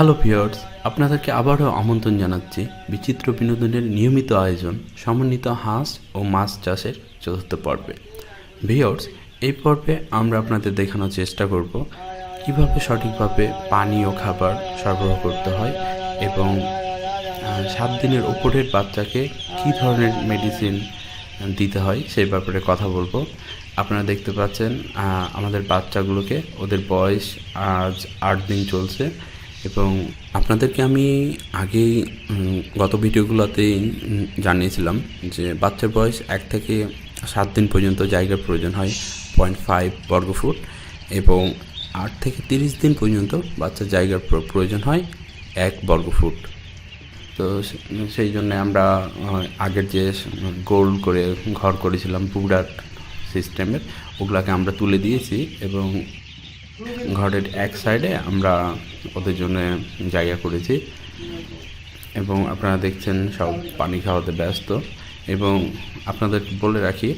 Hello viewers আপনাদেরকে আবারও আমন্ত্রণ জানাচ্ছি বিচিত্র বিনোদনের নিয়মিত আয়োজন সমন্বিত হাঁস ও মাছ চাষের চতুর্থ পর্বে। ভিওর্স এই পর্বে আমরা আপনাদের দেখানোর চেষ্টা করব কীভাবে সঠিকভাবে পানি ও খাবার সরবরাহ করতে হয় এবং সাত দিনের ওপরের বাচ্চাকে কী ধরনের মেডিসিন দিতে হয় সেই ব্যাপারে কথা বলব। আপনারা দেখতে পাচ্ছেন আমাদের বাচ্চাগুলোকে, ওদের বয়স আজ আট দিন চলছে। এবং আপনাদেরকে আমি আগেই গত ভিডিওগুলোতেই জানিয়েছিলাম যে বাচ্চার বয়স এক থেকে সাত দিন পর্যন্ত জায়গার প্রয়োজন হয় পয়েন্ট ফাইভ বর্গফুট এবং আট থেকে তিরিশ দিন পর্যন্ত বাচ্চার জায়গার প্রয়োজন হয় এক বর্গফুট তো সেই জন্য আমরা আগের যে, গোল করে ঘর করেছিলাম বুডার সিস্টেমের, ওগুলাকে আমরা তুলে দিয়েছি এবং ঘরের এক সাইডে আমরা ওদের জন্য জায়গা করেছি। এবং আপনারা দেখছেন সব পানি খাওয়াতে ব্যস্ত। এবং আপনাদের বলে রাখি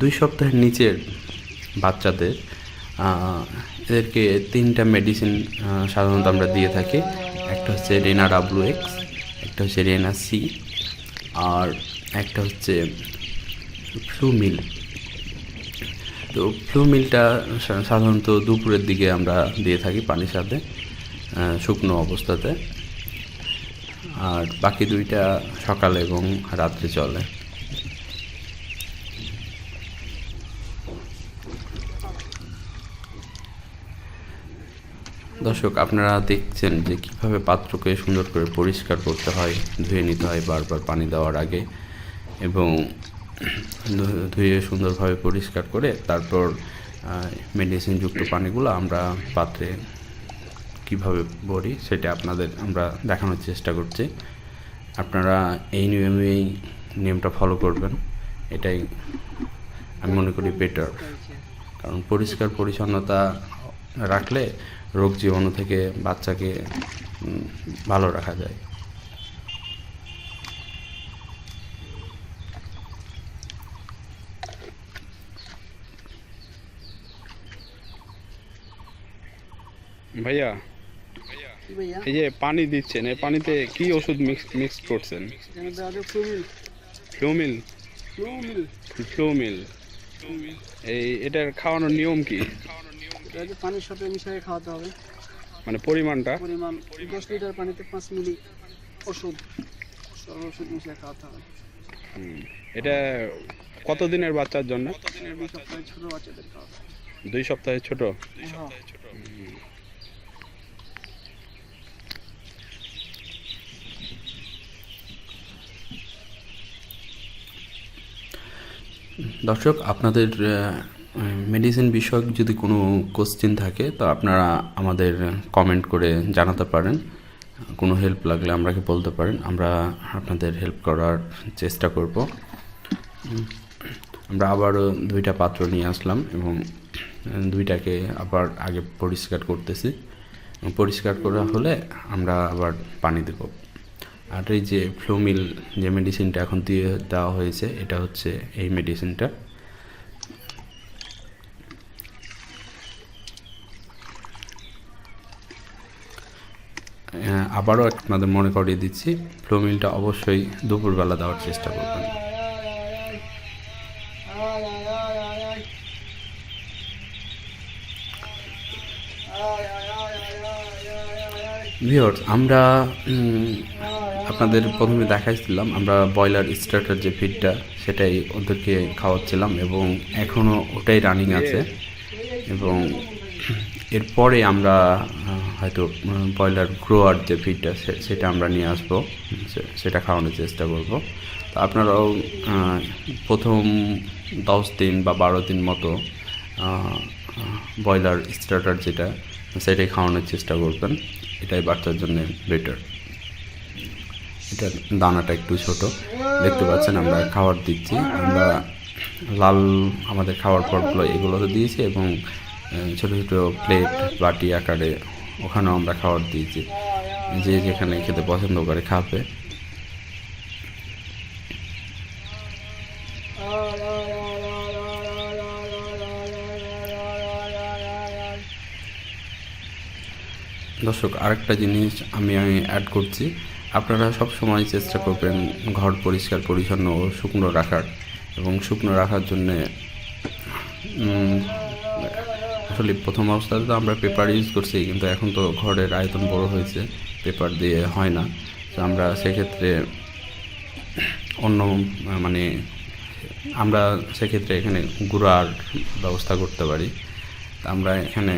দুই সপ্তাহের নিচের বাচ্চাদের এদেরকে তিনটা মেডিসিন সাধারণত আমরা দিয়ে থাকি। একটা হচ্ছে রেনা ডাব্লু এক্স, একটা হচ্ছে রেনা সি, আর একটা হচ্ছে ফ্লুমিল। তো ফ্লু মিলটা সাধারণত দুপুরের দিকে আমরা দিয়ে থাকি পানির সাথে শুকনো অবস্থাতে। আর বাকি দুইটা সকালে এবং রাত্রে চলে। দর্শক, আপনারা দেখছেন যে কীভাবে পাত্রকে সুন্দর করে পরিষ্কার করতে হয়, ধুয়ে নিতে হয় বারবার পানি দেওয়ার আগে এবং ধুয়ে সুন্দরভাবে পরিষ্কার করে তারপর মেডিসিনযুক্ত পানিগুলো আমরা পাত্রে কীভাবে ভরি সেটা আপনাদের আমরা দেখানোর চেষ্টা করছি। আপনারা এই নিয়মেই নিয়মটা ফলো করবেন। এটাই আমি মনে করি বেটার কারণ পরিষ্কার পরিচ্ছন্নতা রাখলে রোগ জীবাণু থেকে বাচ্চাকে ভালো রাখা যায়। ভাইয়া এই যে পানি দিচ্ছেন এই পানিতে কি ওষুধ মিক্স মিক্স করছেন? ফ্লুমিল ফ্লুমিল এই এটার খাওয়ানোর নিয়ম কি? পানির সাথে মিশিয়ে খাওয়াতে হবে। মানে পরিমাণটা? পরিমাণ দশ লিটার পানিতে পাঁচ মিলি ওষুধ ওষুধ মিশিয়ে খাওয়াতে হবে। এটা কতদিনের বাচ্চার জন্য? দুই সপ্তাহে ছোটো দুই সপ্তাহের ছোট? দর্শক, আপনাদের মেডিসিন বিষয়ক যদি কোনো কোশ্চেন থাকে, তো আপনারা আমাদের কমেন্ট করে জানাতে পারেন। কোনো হেল্প লাগলে আমরাকে বলতে পারেন। আমরা আপনাদের হেল্প করার চেষ্টা করব। আমরা আবারও দুইটা পাত্র নিয়ে আসলাম এবং দুইটাকে আবার আগে পরিষ্কার করতেছি। পরিষ্কার করা হলে আমরা আবার পানি দেব। আর এই যে ফ্লোমিল যে মেডিসিনটা এখন দিয়ে দেওয়া হয়েছে, এটা হচ্ছে এই মেডিসিনটা আবারও আপনাদের মনে করিয়ে দিচ্ছি ফ্লোমিলটা অবশ্যই দুপুরবেলা দেওয়ার চেষ্টা করবেন। আমরা আপনাদের প্রথমে দেখাইছিলাম, আমরা ব্রয়লার স্টার্টার যে ফিডটা সেটাই ওদেরকে খাওয়াচ্ছিলাম এবং এখনও ওটাই রানিং আছে। এবং এরপরে আমরা হয়তো ব্রয়লার গ্রোয়ার যে ফিডটা সেটা আমরা নিয়ে আসব। সেটা খাওয়ানোর চেষ্টা করব। তো আপনারাও প্রথম দশ দিন বা বারো দিন মতো ব্রয়লার স্টার্টার যেটা, সেটাই খাওয়ানোর চেষ্টা করবেন। এটাই বাচ্চার জন্য বেটার এটার দানাটা একটু ছোট। দেখতে পাচ্ছেন, আমরা খাবার দিচ্ছি। আমরা লাল আমাদের খাবার পটগুলো এগুলোতে দিয়েছি এবং ছোট ছোট প্লেট, বাটি আকারে ওখানেও আমরা খাবার দিয়েছি। যে যেখানে খেতে পছন্দ করে খাবে। দর্শক, আরেকটা জিনিস আমি আমি অ্যাড করছি। আপনারা সব সময় চেষ্টা করবেন ঘর পরিষ্কার, পরিচ্ছন্ন ও শুকনো রাখার এবং শুকনো রাখার জন্যে আসলে প্রথম অবস্থাতে তো আমরা পেপার ইউজ করছি, কিন্তু এখন তো ঘরের আয়তন বড় হয়েছে, পেপার দিয়ে হয় না। তো আমরা সেক্ষেত্রে অন্য মানে আমরা সেক্ষেত্রে এখানে গুঁড়ার ব্যবস্থা করতে পারি। আমরা এখানে,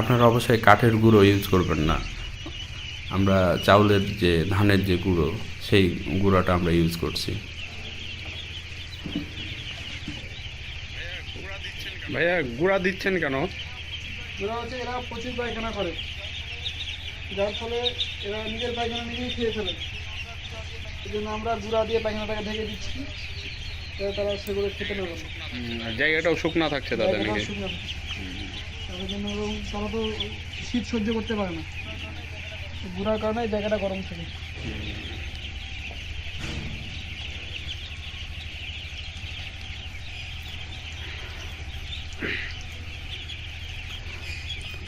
আপনারা অবশ্যই কাঠের গুঁড়ো ইউজ করবেন না। আমরা চাউলের যে ধানের যে গুঁড়ো সেই গুঁড়োটা আমরা ইউজ করছি। ভাইয়া গুঁড়া দিচ্ছেন কেন? এরা হচ্ছে এরা প্রচুর পায়খানা করে। যার ফলে এরা নিজের পায়খানা নিজেই খেয়ে ফেলে। এই জন্য আমরা গুঁড়া দিয়ে পায়খানাটাকে ঢেকে দিচ্ছি তারা সেগুলো খেতে না পারে। হুম, আর জায়গাটাও শুকনা থাকছে তাদের নাকি? শুকনো। তাদের জন্য তারা তো শীত সহ্য করতে পারে না। গুঁড়ার কারণে এই জায়গাটা গরম থাকে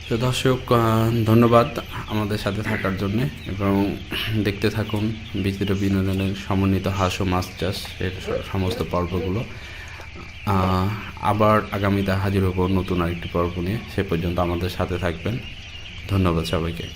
তো দর্শক ধন্যবাদ আমাদের সাথে থাকার জন্য এবং দেখতে থাকুন বিচিত্র বিনোদনের সমন্বিত হাঁস ও মাছ চাষ এর সমস্ত পর্বগুলো। আবার আগামীতে হাজির হব নতুন আরেকটি পর্ব নিয়ে। সে পর্যন্ত আমাদের সাথে থাকবেন। ধন্যবাদ সবাইকে।